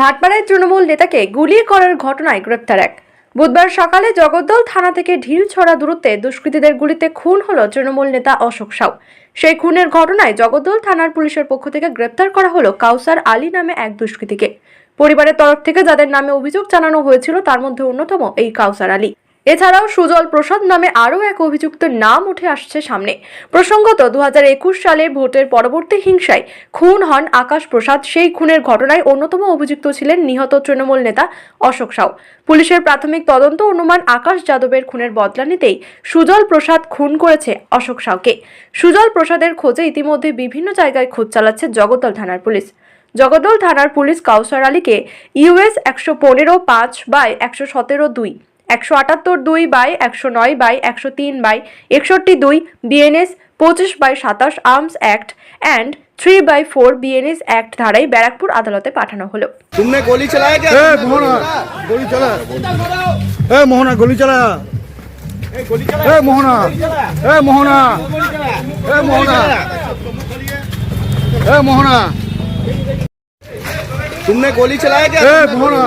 ভাটপাড়ায় তৃণমূল নেতাকে গুলি করার ঘটনায় গ্রেপ্তার এক। বুধবার সকালে জগদ্দল থানা থেকে ঢিল ছড়া দূরত্বে দুষ্কৃতীদের গুলিতে খুন হলো তৃণমূল নেতা অশোক সাউ। সেই খুনের ঘটনায় জগদ্দল থানার পুলিশের পক্ষ থেকে গ্রেপ্তার করা হলো কাউসার আলী নামে এক দুষ্কৃতীকে। পরিবারের তরফ থেকে যাদের নামে অভিযোগ জানানো হয়েছিল, তার মধ্যে অন্যতম এই কাউসার আলী। এছাড়াও সুজল প্রসাদ নামে আরও এক অভিযুক্তের নাম উঠে আসছে সামনে। প্রসঙ্গত দু সালের ভোটের পরবর্তী হিংসায় খুন হন আকাশ প্রসাদ। সেই খুনের ঘটনায় অন্যতম অভিযুক্ত ছিলেন নিহত তৃণমূল নেতা অশোক সাউ। পুলিশের প্রাথমিক তদন্ত অনুমান আকাশ যাদবের খুনের বদলা নিতেই সুজল প্রসাদ খুন করেছে অশোক সাউকে। সুজল প্রসাদের খোঁজে ইতিমধ্যে বিভিন্ন জায়গায় খোঁজ চালাচ্ছে জগদ্দল থানার পুলিশ। জগদ্দল থানার পুলিশ কাউসার আলীকে ইউএস একশো পনেরো পাঁচ বাই একশো সতেরো দুই একশো আটাত্তর দুই বাই একশো নয় বাই একশো তিন বাই একষট্টি দুই বিএনএস পঁচিশ বাই সাতাশ arms act and three by four BNS act ধারায় ব্যারাকপুর আদালতে পাঠানো হলো तुमने गोली चलाया क्या ए मोहना गोली चला ए मोहना गोली चला ए मोहना ए मोहना ए मोहना ए मोहना तुमने गोली चलाया क्या ए मोहना